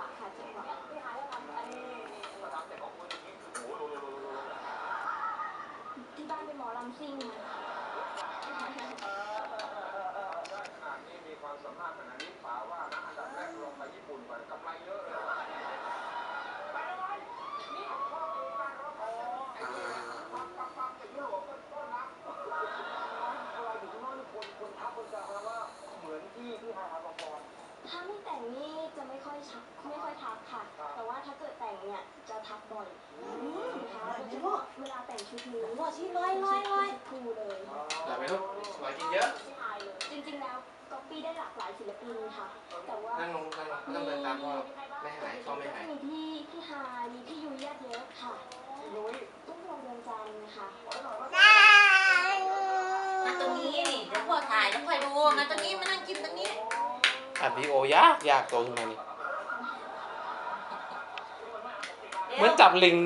วะค่ะจังหวะพี่ฮายก็ทำอันนี้ที่บ้านเป็นหมอลำซิ่ง ทักบ่อยนะคะโดยเฉพาะเวลาแต่งชุดนี้หัวที่ลอยลอยลอยครูเลยอย่าไปลูกหวานกินเยอะชายเลย จริงๆแล้วก๊อปปี้ได้หลากหลายศิลปินค่ะ แต่ว่านั่งลงนั่งลงไม่ต้องเดินตามพ่อไม่หายพ่อไม่หายมีพี่พี่ฮายมีพี่ยุ้ยญาติเยอะค่ะนุ้ยตุ้มพวงดวงจันทร์ค่ะมาตรงนี้นี่เดี๋ยวพ่อถ่ายแล้วค่อยดูมาตรงนี้มานั่งกินตรงนี้อัดวีโอยากยากตัวขึ้นมานี่ เหมือนจับลิง